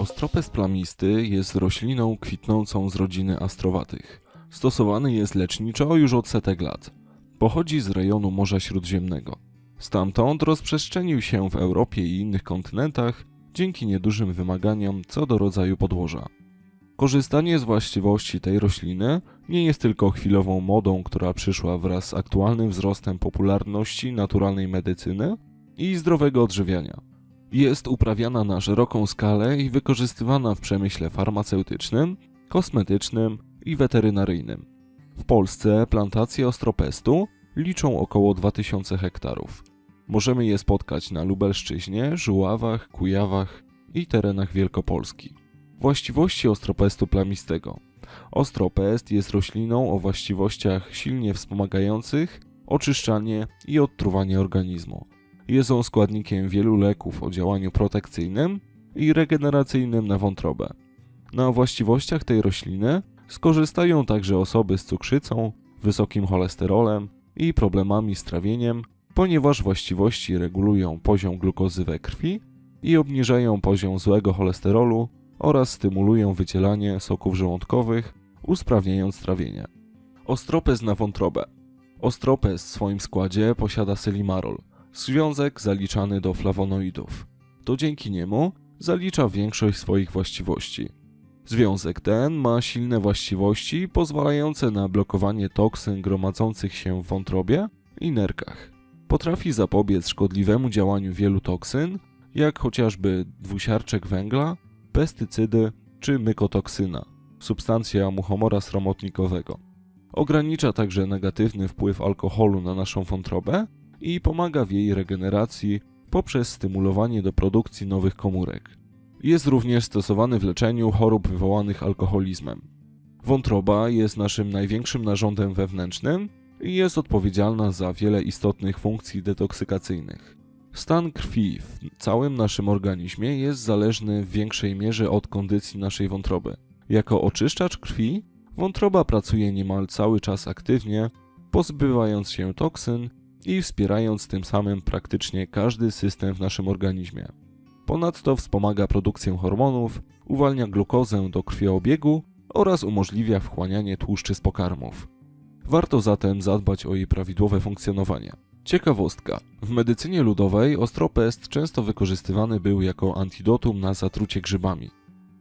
Ostropes plamisty jest rośliną kwitnącą z rodziny astrowatych. Stosowany jest leczniczo już od setek lat. Pochodzi z rejonu Morza Śródziemnego. Stamtąd rozprzestrzenił się w Europie i innych kontynentach dzięki niedużym wymaganiom co do rodzaju podłoża. Korzystanie z właściwości tej rośliny nie jest tylko chwilową modą, która przyszła wraz z aktualnym wzrostem popularności naturalnej medycyny i zdrowego odżywiania. Jest uprawiana na szeroką skalę i wykorzystywana w przemyśle farmaceutycznym, kosmetycznym i weterynaryjnym. W Polsce plantacje ostropestu liczą około 2000 hektarów. Możemy je spotkać na Lubelszczyźnie, Żuławach, Kujawach i terenach Wielkopolski. Właściwości ostropestu plamistego. Ostropest jest rośliną o właściwościach silnie wspomagających oczyszczanie i odtruwanie organizmu. Jest on składnikiem wielu leków o działaniu protekcyjnym i regeneracyjnym na wątrobę. Na właściwościach tej rośliny skorzystają także osoby z cukrzycą, wysokim cholesterolem i problemami z trawieniem, ponieważ właściwości regulują poziom glukozy we krwi i obniżają poziom złego cholesterolu oraz stymulują wycielanie soków żołądkowych, usprawniając trawienie. Ostropes na wątrobę. Ostropes w swoim składzie posiada selimarol, związek zaliczany do flawonoidów. To dzięki niemu zalicza większość swoich właściwości. Związek ten ma silne właściwości pozwalające na blokowanie toksyn gromadzących się w wątrobie i nerkach. Potrafi zapobiec szkodliwemu działaniu wielu toksyn, jak chociażby dwusiarczek węgla, pestycydy czy mykotoksyna, substancja muchomora sromotnikowego. Ogranicza także negatywny wpływ alkoholu na naszą wątrobę i pomaga w jej regeneracji poprzez stymulowanie do produkcji nowych komórek. Jest również stosowany w leczeniu chorób wywołanych alkoholizmem. Wątroba jest naszym największym narządem wewnętrznym i jest odpowiedzialna za wiele istotnych funkcji detoksykacyjnych. Stan krwi w całym naszym organizmie jest zależny w większej mierze od kondycji naszej wątroby. Jako oczyszczacz krwi, wątroba pracuje niemal cały czas aktywnie, pozbywając się toksyn i wspierając tym samym praktycznie każdy system w naszym organizmie. Ponadto wspomaga produkcję hormonów, uwalnia glukozę do krwiobiegu oraz umożliwia wchłanianie tłuszczy z pokarmów. Warto zatem zadbać o jej prawidłowe funkcjonowanie. Ciekawostka. W medycynie ludowej ostropest często wykorzystywany był jako antidotum na zatrucie grzybami.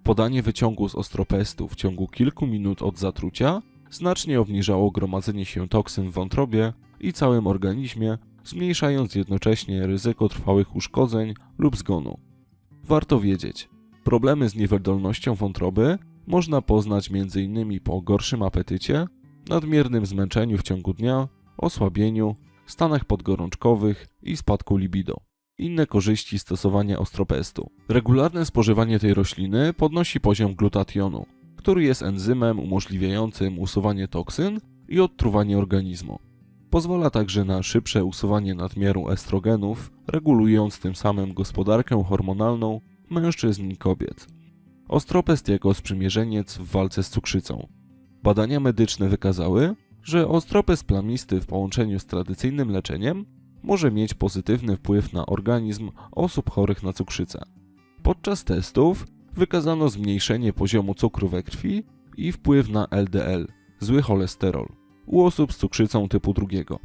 Podanie wyciągu z ostropestu w ciągu kilku minut od zatrucia znacznie obniżało gromadzenie się toksyn w wątrobie i całym organizmie, zmniejszając jednocześnie ryzyko trwałych uszkodzeń lub zgonu. Warto wiedzieć, problemy z niewydolnością wątroby można poznać m.in. po gorszym apetycie, nadmiernym zmęczeniu w ciągu dnia, osłabieniu, stanach podgorączkowych i spadku libido. Inne korzyści stosowania ostropestu. Regularne spożywanie tej rośliny podnosi poziom glutationu, który jest enzymem umożliwiającym usuwanie toksyn i odtruwanie organizmu. Pozwala także na szybsze usuwanie nadmiaru estrogenów, regulując tym samym gospodarkę hormonalną mężczyzn i kobiet. Ostropest jako sprzymierzeniec w walce z cukrzycą. Badania medyczne wykazały, że ostropest plamisty w połączeniu z tradycyjnym leczeniem może mieć pozytywny wpływ na organizm osób chorych na cukrzycę. Podczas testów wykazano zmniejszenie poziomu cukru we krwi i wpływ na LDL, zły cholesterol, u osób z cukrzycą typu drugiego.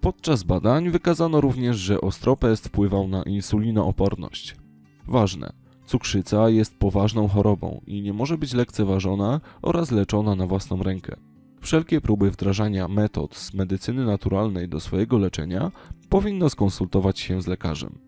Podczas badań wykazano również, że ostropest wpływał na insulinooporność. Ważne, cukrzyca jest poważną chorobą i nie może być lekceważona oraz leczona na własną rękę. Wszelkie próby wdrażania metod z medycyny naturalnej do swojego leczenia powinno skonsultować się z lekarzem.